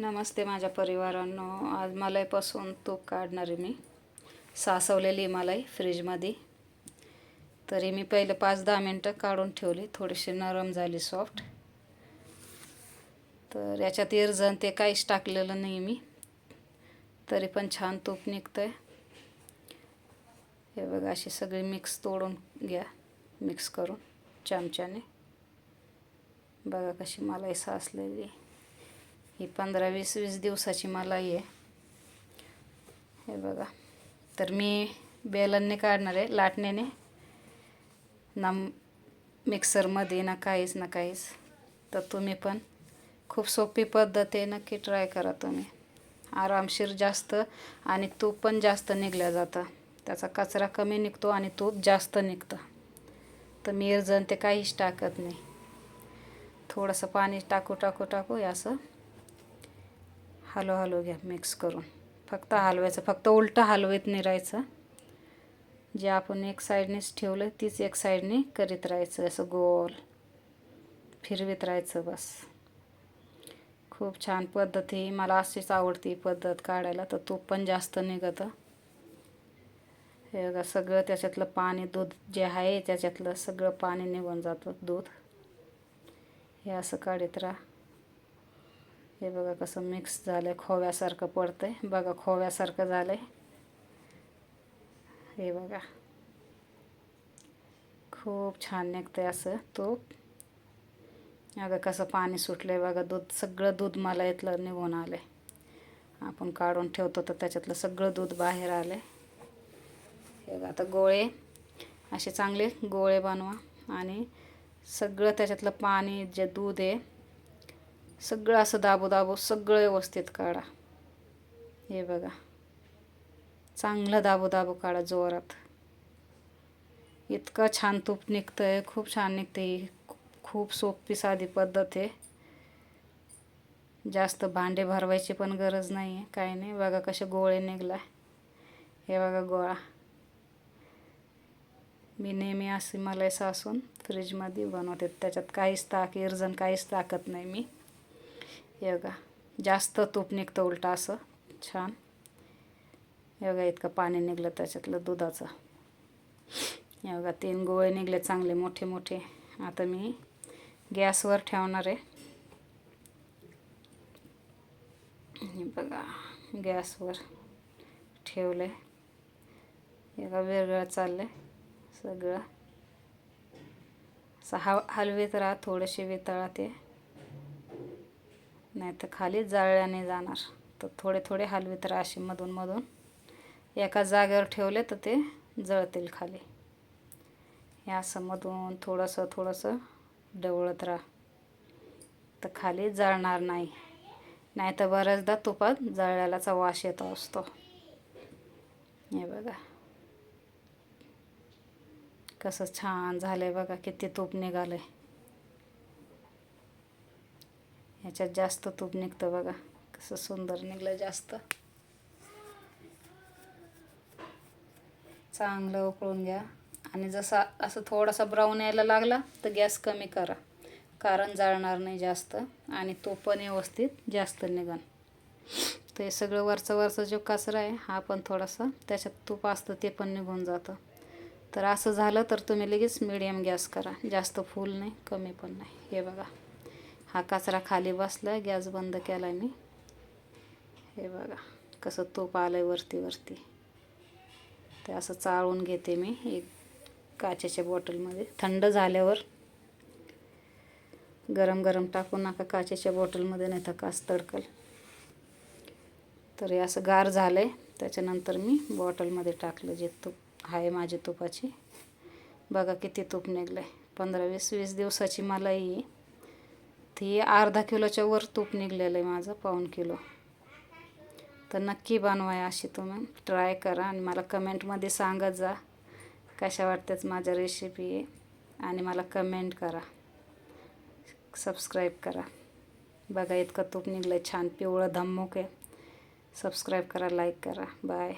नमस्ते माझ्या परिवारांनो. आज मलाईपासून तूप काढणार आहे मी. सासवलेली आहे मलाई फ्रीजमध्ये. तरी मी पहिले पाच दहा मिनटं काढून ठेवली. थोडीशी नरम झाली सॉफ्ट तर याच्यात इरजण ते काहीच टाकलेलं नाही मी. तरी पण छान तूप निघतं आहे हे बघा अशी सगळी मिक्स तोडून घ्या. मिक्स करून चमच्याने. बघा कशी मलाई साचलेली आहे. ही पंधरा वीस वीस दिवसाची मलाई आहे. हे बघा. तर मी बेलनने काढणार आहे लाटण्याने. ना मिक्सरमध्ये ना काहीच ना काहीच. तर तुम्ही पण खूप सोपी पद्धत आहे नक्की ट्राय करा तुम्ही. आरामशीर जास्त आणि तूप पण जास्त निघल्या जातं. त्याचा कचरा कमी निघतो आणि तूप जास्त निघतं. तर मिरजण ते काहीच टाकत नाही. थोडंसं पाणी टाकू टाकू टाकू हे असं हलव हलव घ्या मिक्स करून. फक्त हलवायचं फक्त उलटं हलवत नाही राहायचं जे आपण एक साईडनेच ठेवलं तीच एक साईडने करीत राहायचं असं गोल फिरवीत राहायचं बस. खूप छान पद्धत ही मला अशीच आवडती पद्धत काढायला तर तूप पण जास्त निघतं. हे बघा सगळं त्याच्यातलं पाणी दूध जे आहे त्याच्यातलं सगळं पाणी निघून जातं दूध. हे असं काढत राहा. हे बघा कसं मिक्स झालं आहे खोव्यासारखं पडतं आहे बघा खोव्यासारखं झालं आहे हे बघा. खूप छान निघतं आहे असं तूप. अगं कसं पाणी सुटलं आहे बघा. दूध सगळं दूध मला इथलं निघून आलं आहे आपण काढून ठेवतो तर त्याच्यातलं सगळं दूध बाहेर आलं आहे हे बघा आता गोळे असे चांगले गोळे बनवा आणि सगळं त्याच्यातलं पाणी जे दूध आहे सगळं असं दाबो दाबो सगळं व्यवस्थित काढा. हे बघा. चांगलं दाबो दाबो काढा जोरात. इतकं छान तूप निघतं आहे खूप छान निघते खूप सोपी साधी पद्धत आहे. जास्त भांडे भरवायची पण गरज नाही आहे काही नाही. बघा कसे गोळे निघला हे बघा गोळा. मी नेहमी असे मलाई सासून फ्रीजमध्ये बनवते. त्याच्यात काहीच ताक इर्जन काहीच ताकत नाही मी. हे बघा जास्त तूप निघतं उलटं असं. छान. हे बघा इतकं पाणी निघलं त्याच्यातलं दुधाचं. हे बघा तीन गोळे निघले चांगले मोठे मोठे. आता मी गॅसवर ठेवणार आहे. बघा गॅसवर ठेवलं आहे हे बघा वेगळं चाललं आहे सगळं. असं हा हलवीत राहा थोडेसे वितळा ते नाही तर खाली जाळल्याने जाणार. तर थोडे थोडे हलवीत राहा असे मधून मधून. एका जागेवर ठेवले तर ते जळतील खाली. हे असं मधून थोडंसं थोडंसं डवळत राहा. तर खाली जळणार नाही. नाही तर बऱ्याचदा तुपात जळल्याचा वास येत असतो. हे बघा. कसं छान झालं आहे बघा किती तूप निघालं आहे ह्याच्यात जास्त तूप निघतं बघा. कसं सुंदर निघलं जास्त. चांगलं उकळून घ्या. आणि जसा असं थोडासा ब्राऊन यायला लागला तर गॅस कमी करा. कारण जाळणार नाही जास्त. आणि तो पण व्यवस्थित जास्त निघन. तर हे सगळं वरचं वरचं जो कचरा आहे हा पण थोडासा त्याच्यात तूप असतं ते पण निघून जातं. तर असं झालं तर तुम्ही लगेच मिडियम गॅस करा. जास्त फुल नाही कमी पण नाही. हे बघा. हा कचरा खाली बसला आहे गॅस बंद केला मी. हे बघा कसं तूप आलं आहे वरती वरती. ते असं चाळून घेते मी एक काचेच्या बॉटलमध्ये. थंड झाल्यावर गरम गरम टाकू नका काचेच्या बॉटलमध्ये नाही तर कास तडकल. तर हे असं गार झालं आहे त्याच्यानंतर मी बॉटलमध्ये टाकलं जे तूप आहे माझी तुपाची. बघा किती तूप निघलं आहे पंधरा वीस वीस दिवसाची मलाई ती अर्धा किलोच्या वर तूप निघलेलं आहे माझं पाऊण किलो. तर नक्की बनवाय अशी तुम्ही ट्राय करा आणि मला कमेंटमध्ये सांगत जा कशा वाटतेच माझ्या रेसिपी आहे आणि मला कमेंट करा. सबस्क्राईब करा. बघा इतकं तूप निघलं आहे छान पिवळं धम्मूक आहे. सबस्क्राईब करा लाईक करा. बाय